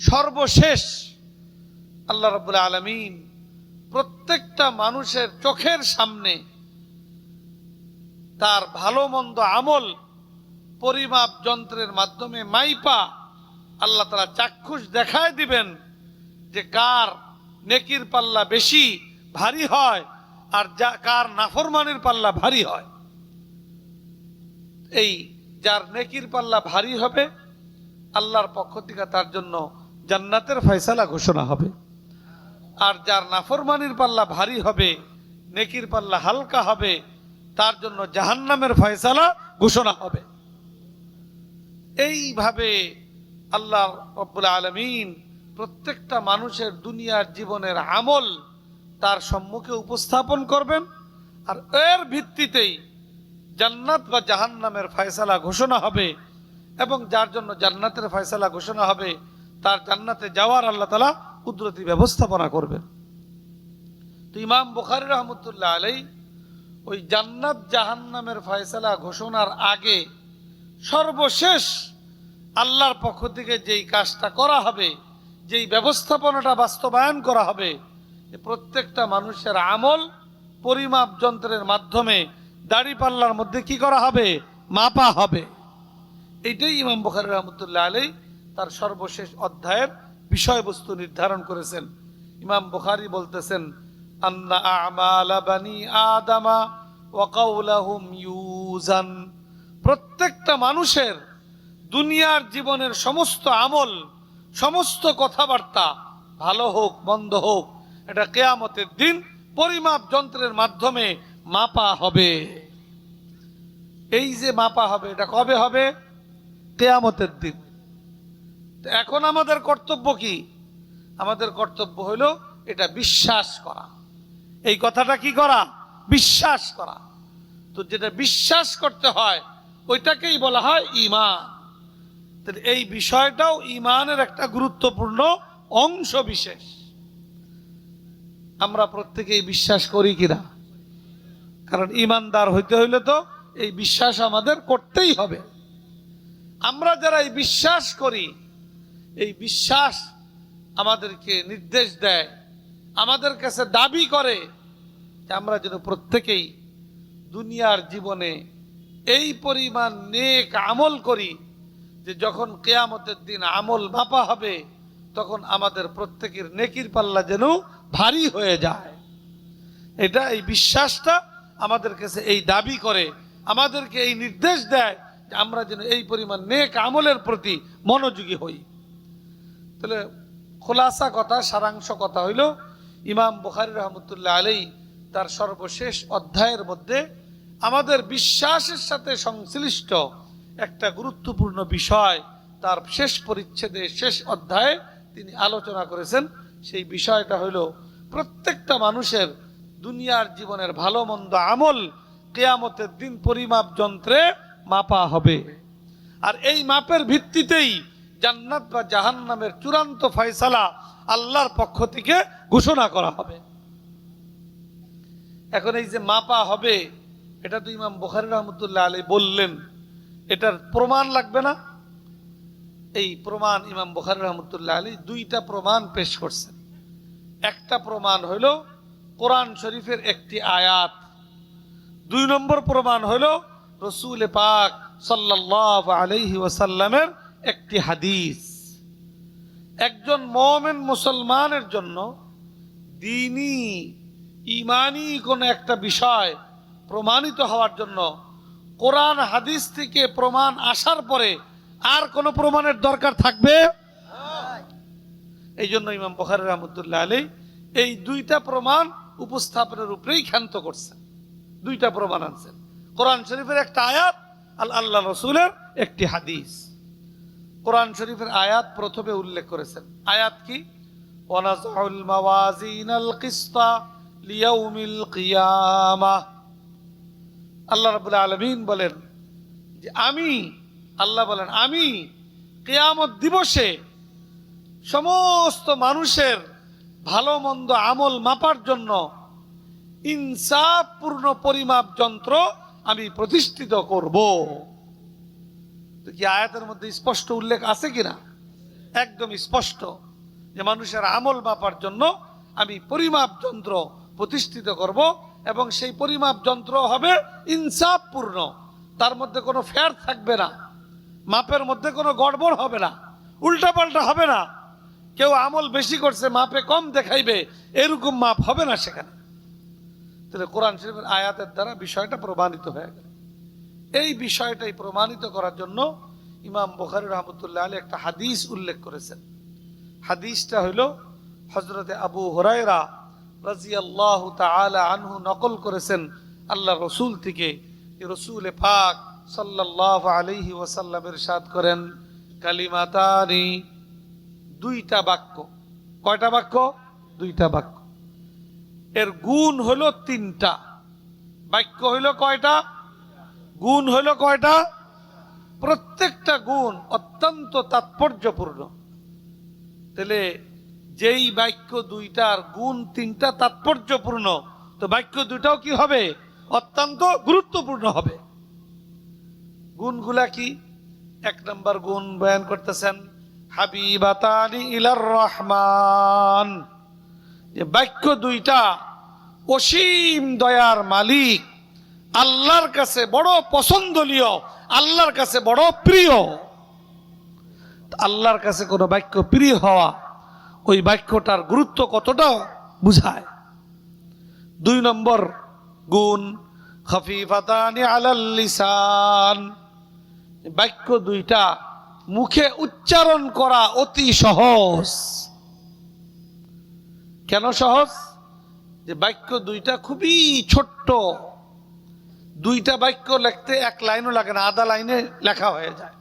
সর্বশেষ আল্লাহ রবুল্লা আলমিন প্রত্যেকটা মানুষের চোখের সামনে তার ভালো মন্দ আমল পরিমাপ যন্ত্রের মাধ্যমে মাইপা আল্লাহ তারা চাক্ষুষ দেখায় দিবেন যে কার নেকির পাল্লা বেশি ভারী হয় আর যা কার নাফরমানির পাল্লা ভারী হয়। এই যার নেকির পাল্লা ভারী হবে, আল্লাহর পক্ষ থেকে তার জন্য জান্নাতের ফয়সালা ঘোষণা হবে। আর যার নাফরমানির পাল্লা ভারী হবে, নেকির পাল্লা হালকা হবে, তার জন্য জাহান্নামের ফয়সালা ঘোষণা হবে। এইভাবে আল্লাহ রব্বুল আলমিন প্রত্যেকটা মানুষের দুনিয়ার জীবনের আমল তার সম্মুখে উপস্থাপন করবেন, আর এর ভিত্তিতেই জান্নাত বা জাহান্নামের ফয়সালা ঘোষণা হবে, এবং যার জন্য জান্নাতের ফয়সালা ঘোষণা হবে তার জান্নাতে যাওয়ার আল্লাহ তালা কুদরতি ব্যবস্থাপনা করবেন। তো ইমাম বুখারি রহমতুল্লাহ আলাই ওই জান্নাত জাহান্নামের ফয়সালা ঘোষণার আগে সর্বশেষ আল্লাহর পক্ষ থেকে যেই কাজটা করা হবে, যেই ব্যবস্থাপনাটা বাস্তবায়ন করা হবে প্রত্যেকটা মানুষের আমল পরিমাপ যন্ত্রের মাধ্যমে দাড়ি পাল্লার মধ্যে কি করা হবে? মাপা হবে। এইটাই ইমাম বুখারি রহমতুল্লাহ আলী তার সর্বশেষ অধ্যায়ের বিষয়বস্তু নির্ধারণ করেছেন। ইমাম বুখারি বলতেছেন প্রত্যেকটা মানুষের দুনিয়ার জীবনের সমস্ত আমল, সমস্ত কথাবার্তা ভালো হোক, মন্দ হোক, এটা কেয়ামতের দিন পরিমাপ যন্ত্রের মাধ্যমে মাপা হবে। এই যে মাপা হবে, এটা কবে হবে? কেয়ামতের দিন। এখন আমাদের কর্তব্য কি? আমাদের কর্তব্য হলো এটা বিশ্বাস করা। এই কথাটা কি করা? বিশ্বাস করা। তো যেটা বিশ্বাস করতে হয়, ওইটাকেই বলা হয় ইমান এই বিষয়টাও ইমানের একটা গুরুত্বপূর্ণ অংশ বিশেষ। আমরা প্রত্যেকেই বিশ্বাস করি কিনা? কারণ ইমানদার হইতে হইলে তো এই বিশ্বাস আমাদের করতেই হবে। আমরা যারা এই বিশ্বাস করি এই বিশ্বাস আমাদেরকে নির্দেশ দেয়, আমাদের কাছে দাবি করে যে আমরা যেন প্রত্যেকেই দুনিয়ার জীবনে এই পরিমাণ নেক আমল করি, যে যখন কেয়ামতের দিন আমল মাপা হবে, তখন আমাদের প্রত্যেকের নেকির পাল্লা যেন ভারী হয়ে যায়। এটা এই বিশ্বাসটা আমাদের কাছে এই দাবি করে, আমাদেরকে এই নির্দেশ দেয় যে আমরা যেন এই পরিমাণ নেক আমলের প্রতি মনোযোগী হই। তাহলে খোলাসা কথা, সারাংশ কথা হইল, ইমাম বুখারি রহমতুল্লাহ আলী তার সর্বশেষ অধ্যায়ের মধ্যে আমাদের বিশ্বাসের সাথে সংশ্লিষ্ট একটা গুরুত্বপূর্ণ বিষয় তার শেষ পরিচ্ছেদে, শেষ অধ্যায়ে তিনি আলোচনা করেছেন। সেই বিষয়টা হইল, প্রত্যেকটা মানুষের দুনিয়ার জীবনের ভালো মন্দ আমল কেয়ামতের দিন পরিমাপ যন্ত্রে মাপা হবে। আর এই মাপের ভিত্তিতেই জান্নাত বা জাহান্নামের চূড়ান্ত ফয়সালা আল্লাহর পক্ষ থেকে ঘোষণা করা হবে। এখন এই যে মাপা হবে, এটা তো ইমাম বুখারি রহমতুল্লাহ আলী বললেন, এটার প্রমাণ লাগবে না? এই প্রমাণ ইমাম বুখারি রহমতুল্লাহ আলী দুইটা প্রমাণ পেশ করছেন। একটা প্রমাণ হইল কোরআন শরীফের একটি আয়াত। দুই নম্বর প্রমাণ হইল রসুল পাক সাল্লাহ আলহি ওয়াসাল্লামের একটি হাদিস। একজন মমেন মুসলমানের জন্য দিনই ইমানই কোনো একটা বিষয় প্রমাণিত হওয়ার জন্য কোরআন হাদিস থেকে প্রমাণ আসার পরে আর কোনো প্রমাণের দরকার থাকবে? এই জন্য ইমাম বখার রহমতুল্লাহ আলী এই দুইটা প্রমাণ উপস্থাপনের উপরেই ক্ষান্ত করছেন। দুইটা প্রমাণ আনছেন। কোরআন শরীফের একটা আয়াত, আল আল্লাহ রসুলের একটি হাদিস। কোরআন শরীফের আয়াত প্রথমে উল্লেখ করেছেন। আয়াত কি? ওয়ানাজাউল মাওয়াজিনাল কিসতা লিয়াউমিল কিয়ামাহ আল্লাহ রাব্বুল আলামিন বলেন যে আমি, আল্লাহ বলেন, আমি কিয়ামত দিবসে সমস্ত মানুষের ভালো মন্দ আমল মাপার জন্য ইনসাফপূর্ণ পরিমাপ যন্ত্র আমি প্রতিষ্ঠিত করব। কি আয়াতের মধ্যে স্পষ্ট উল্লেখ আছে কিনা? একদম স্পষ্ট যে মানুষের আমল মাপার জন্য আমি পরিমাপ যন্ত্র প্রতিষ্ঠিত করব এবং সেই পরিমাপ যন্ত্র হবে ইনসাফপূর্ণ। তার মধ্যে কোনো ফেয়ার থাকবে না। মাপের মধ্যে কোনো গড়বড় হবে না। উল্টাপাল্টা হবে না। কেউ আমল বেশি করছে, মাপে কম দেখাইবে, এরকম মাপ হবে না সেখানে। তাহলে কোরআন শরীফের আয়াতের দ্বারা বিষয়টা প্রমাণিত হয়ে গেল। এই বিষয়টাই প্রমাণিত করার জন্য ইমাম বখারি রহমতুল্লাহ আলী একটা হাদিস উল্লেখ করেছেন। হাদিসটা হইল হজরতে আবু হরাইরা রাজিয়াল্লাহ তাআলা আনহু নকল করেছেন আল্লাহ রসুল থেকে রসুল পাক সাল্লাল্লাহ আলাইহি ওয়াসাল্লামের সাদ করেন, কালিমাতানি দুইটা বাক্য। কয়টা বাক্য? দুইটা বাক্য। এর গুণ হলো তিনটা। বাক্য হইল কয়টা? গুণ হইল কয়টা? প্রত্যেকটা গুণ অত্যন্ত তাৎপর্যপূর্ণ। তাহলে যেই বাক্য দুইটার গুণ তিনটা তাৎপর্যপূর্ণ, তো বাক্য দুইটাও কি হবে? অত্যন্ত গুরুত্বপূর্ণ হবে। গুণগুলা কি? এক নম্বর গুণ বয়ান করতেছেন, হাবিবাতানি ইলার রহমান। যে বাক্য দুইটা অসীম দয়ার মালিক আল্লাহর কাছে বড় পছন্দনীয়, আল্লাহর কাছে বড় প্রিয়। আল্লাহর কাছে কোনো বাক্য প্রিয় হওয়া, ওই বাক্যটার গুরুত্ব কতটা বুঝায়? দুই নম্বর গুণ, খফিফাতানি আলাল লিসান। বাক্য দুইটা মুখে উচ্চারণ করা অতি সহজ। কেন সহজ? যে বাক্য দুইটা খুবই ছোট্ট। দুইটা বাক্য লিখতে এক লাইনও লাগে না, আধা লাইনে লেখা হয়ে যায়।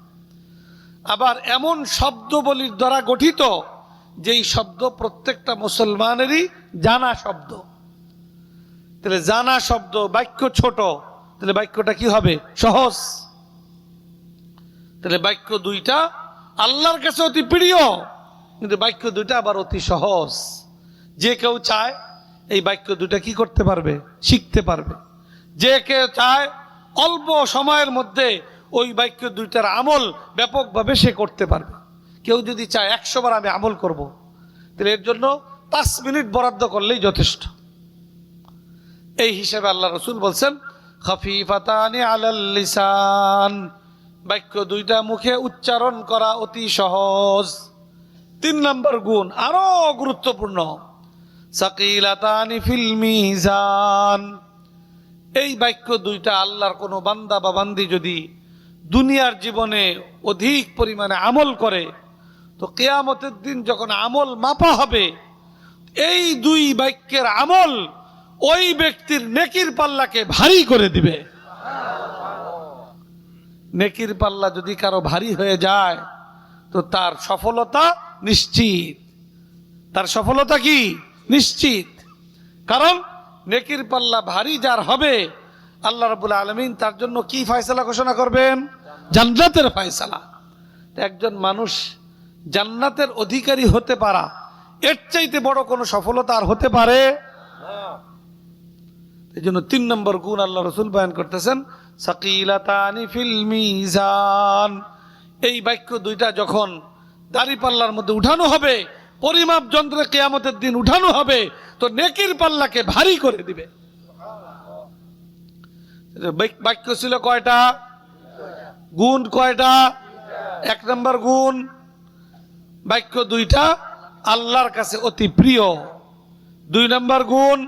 আবার এমন শব্দবলির দ্বারা গঠিত যেই শব্দ প্রত্যেকটা মুসলমানেরই জানা শব্দ। তাহলে জানা শব্দ, বাক্য ছোট, তাহলে বাক্যটা কি হবে? সহজ। তাহলে বাক্য দুইটা আল্লাহর কাছে অতি প্রিয়, কিন্তু বাক্য দুইটা আবার অতি সহজ। যে কেউ চায়, এই বাক্য দুইটা কি করতে পারবে? শিখতে পারবে। যে কেউ চায়, অল্প সময়ের মধ্যে ওই বাক্য দুইটার আমল ব্যাপকভাবে সে করতে পারবে। কেউ যদি চায় একশো বার আমি আমল করব, তাহলে এর জন্য পাঁচ মিনিট বরাদ্দ করলেই যথেষ্ট। এই হিসেবে আল্লাহ রসুল বলছেন, খফিফাতানি আলাল লিসান। বাক্য দুইটা মুখে উচ্চারণ করা অতি সহজ। তিন নম্বর গুণ আরও গুরুত্বপূর্ণ। সাকিলাতানি ফিল মিজান। এই বাক্য দুইটা আল্লাহর কোনো বান্দা বা বান্দি যদি দুনিয়ার জীবনে অধিক পরিমাণে আমল করে, তো কেয়ামতের দিন যখন আমল মাপা হবে, এই দুই বাক্যের আমল ওই ব্যক্তির নেকির পাল্লাকে ভারী করে দিবে। নেকির পাল্লা যদি কারও ভারী হয়ে যায়, তো তার সফলতা নিশ্চিত। তার সফলতা কি? নিশ্চিত। কারণ নেকির পাল্লা ভারী যার হবে, আল্লাহ রাবুল আলমিন তার জন্য কি ফয়সালা ঘোষণা করবেন? জান্নাতের ফয়সালা। একজন মানুষ জান্নাতের অধিকারী হতে পারা, এর চাইতে বড় কোনো সফলতা আর হতে পারে? এই জন্য তিন নম্বর গুণ আল্লাহ রসুল বয়ান করতেছেন, সাকিলাতানি এই বাক্য দুইটা যখন দাড়ি পাল্লার মধ্যে উঠানো হবে পরিমাপ যন্ত্রে কেয়ামতের দিন উঠানো হবে, তো নেকির পাল্লাকে ভারী করে দিবে। বাক্য ছিল কয়টা? গুণ কয়টা? এক নম্বর গুণ। বাক্য দুইটা, আল্লাহর কাছে অতি প্রিয়। দুই নম্বর গুণ,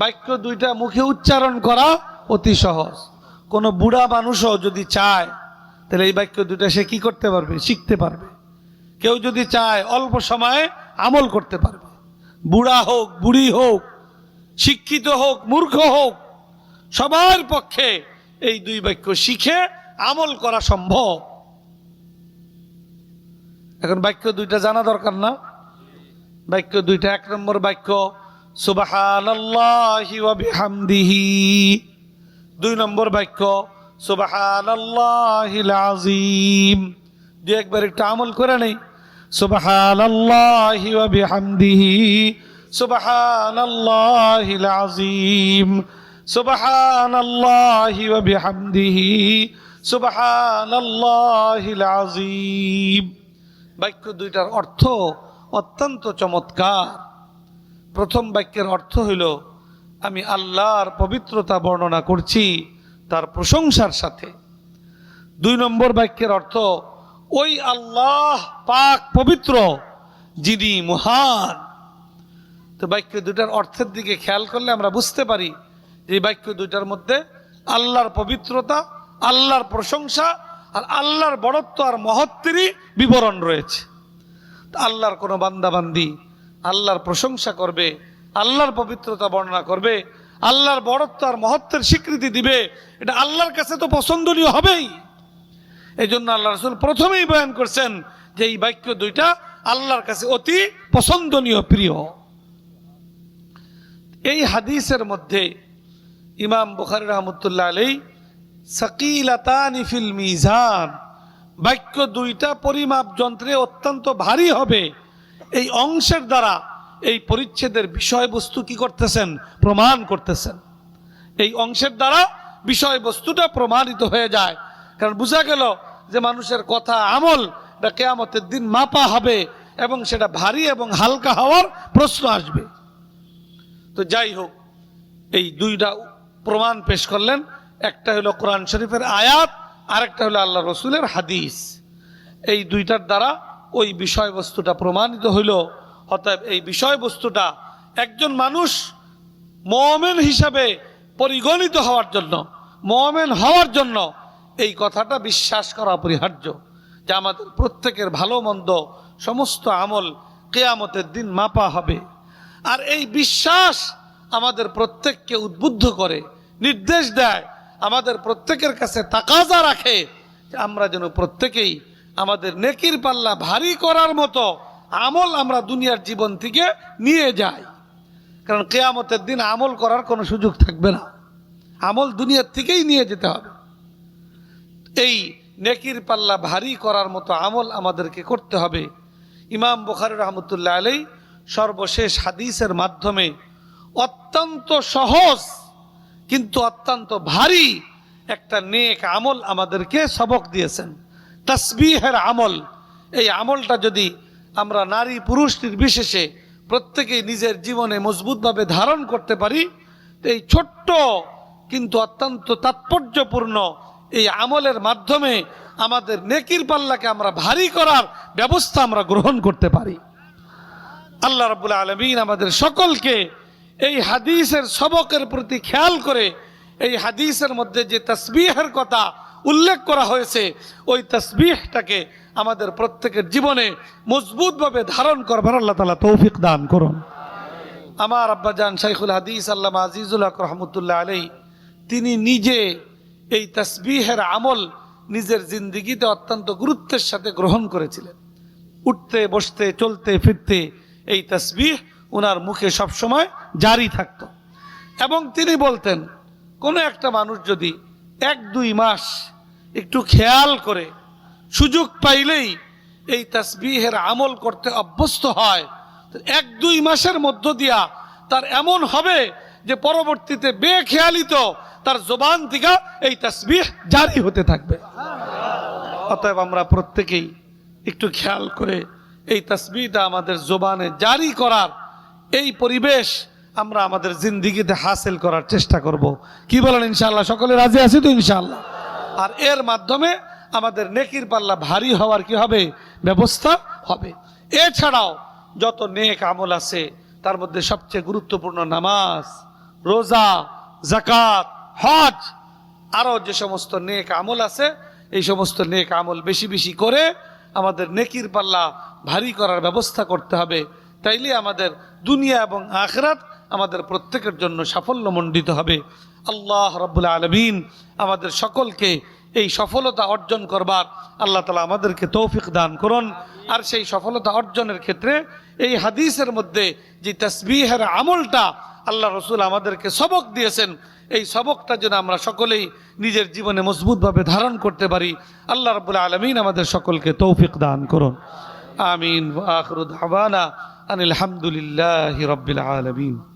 বাক্য দুইটা মুখে উচ্চারণ করা অতি সহজ। কোনো বুড়া মানুষও যদি চায়, তাহলে এই বাক্য দুইটা সে কি করতে পারবে? শিখতে পারবে। কেউ যদি চায় অল্প সময়ে আমল করতে পারবে। বুড়া হোক, বুড়ি হোক, শিক্ষিত হোক, মূর্খ হোক, সবার পক্ষে এই দুই বাক্য শিখে আমল করা সম্ভব। এখন বাক্য দুইটা জানা দরকার না। বাক্য দুইটা, এক নম্বর বাক্য, সুবাহানাল্লাহি ওয়া দুই নম্বর বাক্য, সুবাহানাল্লাহিল আযীম। দুই একবার একটু আমল করে নেই। সুবাহানাল্লাহি ওয়া বিহামদিহি। সুবাহানাল্লাহিল আযীম সুবাহানাল্লাহি ওয়া বিহামদিহি। সুবাহানাল্লাহিল আযীম বাক্য দুইটার অর্থ অত্যন্ত চমৎকার। প্রথম বাক্যের অর্থ হইল আমি আল্লাহর পবিত্রতা বর্ণনা করছি তার প্রশংসার সাথে। দুই নম্বর বাক্যের অর্থ ওই আল্লাহ পাক পবিত্র, যিনি মহান। তো বাক্য দুটার অর্থের দিকে খেয়াল করলে আমরা বুঝতে পারি যে বাক্য দুটার মধ্যে আল্লাহর পবিত্রতা, আল্লাহর প্রশংসা, আর আল্লাহর বড়ত্ব আর মহত্বেরই বিবরণ রয়েছে। আল্লাহর কোনো বান্দাবান্দি আল্লাহর প্রশংসা করবে, আল্লাহর পবিত্রতা বর্ণনা করবে, আল্লাহর বড়ত্ব আর মহত্বের স্বীকৃতি দিবে, এটা আল্লাহর কাছে তো পছন্দনীয় হবেই। এই জন্য আল্লাহ রসুল প্রথমেই বয়ান করছেন যে এই বাক্য দুইটা আল্লাহর কাছে অতি পছন্দনীয়, প্রিয়। এই হাদিসের মধ্যে ইমাম বুখারি রহমতুল্লাহ আলী সাকিলাতানি ফিল মিজান, বাক্য দুইটা পরিমাপ যন্ত্রে অত্যন্ত ভারী হবে। এই অংশের দ্বারা এই পরিচ্ছেদের বিষয়বস্তু কি করতেছেন? প্রমাণ করতেছেন। এই অংশের দ্বারা বিষয়বস্তুটা প্রমাণিত হয়ে যায়। কারণ বোঝা গেল যে মানুষের কথা আমল, এটা কেয়ামতের দিন মাপা হবে এবং সেটা ভারী এবং হালকা হওয়ার প্রশ্ন আসবে। তো যাই হোক, এই দুইটা প্রমাণ পেশ করলেন। একটা হলো কোরআন শরীফের আয়াত, আরেকটা হলো আল্লাহ রসুলের হাদিস। এই দুইটার দ্বারা ওই বিষয়বস্তুটা প্রমাণিত হইল। অতএব এই বিষয়বস্তুটা একজন মানুষ মমেন হিসাবে পরিগণিত হওয়ার জন্য, মমেন হওয়ার জন্য এই কথাটা বিশ্বাস করা অপরিহার্য যে আমাদের প্রত্যেকের ভালো মন্দ সমস্ত আমল কেয়ামতের দিন মাপা হবে। আর এই বিশ্বাস আমাদের প্রত্যেককে উদ্বুদ্ধ করে, নির্দেশ দেয়, আমাদের প্রত্যেকের কাছে তাকাজা রাখে যে আমরা যেন প্রত্যেকেই আমাদের নেকির পাল্লা ভারী করার মতো আমল আমরা দুনিয়ার জীবন থেকে নিয়ে যাই। কারণ কেয়ামতের দিন আমল করার কোনো সুযোগ থাকবে না। আমল দুনিয়ার থেকেই নিয়ে যেতে হবে। এই নেকির পাল্লা ভারী করার মতো আমল আমাদেরকে করতে হবে। ইমাম বুখারি রহমতুল্লাহ আলাই সর্বশেষ হাদিসের মাধ্যমে অত্যন্ত সহজ কিন্তু অত্যন্ত ভারী একটা নেক আমল আমাদেরকে সবক দিয়েছেন। তসবিহের আমল, এই আমলটা যদি আমরা নারী পুরুষ নির্বিশেষে প্রত্যেকেই নিজের জীবনে মজবুতভাবে ধারণ করতে পারি এই ছোট্ট কিন্তু অত্যন্ত তাৎপর্যপূর্ণ এই আমলের মাধ্যমে আমাদের নেকির পাল্লাকে আমরা ভারী করার ব্যবস্থা আমরা গ্রহণ করতে পারি। আল্লাহ রাবুল আলমিন আমাদের সকলকে এই হাদিসের সবকের প্রতি খেয়াল করে এই হাদিসের মধ্যে যে তসবিহের কথা উল্লেখ করা হয়েছে, ওই তসবিহটাকে আমাদের প্রত্যেকের জীবনে মজবুতভাবে ধারণ করবার আল্লাহ তালা তৌফিক দান করুন। আমার আব্বাজান শাইখুল হাদিস আল্লাহ আজিজুল হক রহমতুল্লাহ আলাই তিনি নিজে এই তসবিহের আমল নিজের জিন্দিগিতে অত্যন্ত গুরুত্বের সাথে গ্রহণ করেছিলেন। উঠতে, বসতে, চলতে, ফিরতে এই তসবিহ ওনার মুখে সবসময় জারি থাকত। এবং তিনি বলতেন, কোনো একটা মানুষ যদি এক, দুই মাস একটু খেয়াল করে সুযোগ পাইলেই এই তসবিহের আমল করতে অভ্যস্ত হয় এক, দুই মাসের মধ্য দিয়া তার এমন হবে যে পরবর্তীতে বেখেয়ালিত তার জবান থেকে এই তসবিহ জারি হতে থাকবে। অতএব আমরা প্রত্যেকেই একটু খেয়াল করে এই তসবিটা আমাদের জোবানে জারি করার এই পরিবেশ আমরা আমাদের জিন্দিগিতে হাসিল করার চেষ্টা করব। কি বলেন ইনশাল্লাহ সকলে রাজি আছি তো ইনশাল্লাহ আর এর মাধ্যমে আমাদের নেকির পাল্লা ভারী হওয়ার কি হবে? ব্যবস্থা হবে। এছাড়াও যত নেক আমল আছে, তার মধ্যে সবচেয়ে গুরুত্বপূর্ণ নামাজ, রোজা জাকাত হজ, আরও যে সমস্ত নেক আমল আছে, এই সমস্ত নেক আমল বেশি বেশি করে আমাদের নেকির পাল্লা ভারী করার ব্যবস্থা করতে হবে। তাইলে আমাদের দুনিয়া এবং আখরাত আমাদের প্রত্যেকের জন্য সাফল্যমণ্ডিত হবে। আল্লাহ রব্বুল আলমিন আমাদের সকলকে এই সফলতা অর্জন করবার আল্লাহ তালা আমাদেরকে তৌফিক দান করুন। আর সেই সফলতা অর্জনের ক্ষেত্রে এই হাদিসের মধ্যে যে তসবিহের আমলটা আল্লাহ রসুল আমাদেরকে সবক দিয়েছেন এই সবকটা যেন আমরা সকলেই নিজের জীবনে মজবুতভাবে ধারণ করতে পারি, আল্লাহ রবুল্লা আলমিন আমাদের সকলকে তৌফিক দান করুন। আমিন আখরুদ হাবানা আনিল হামদুলিল্লাহ রবিল আলমিন।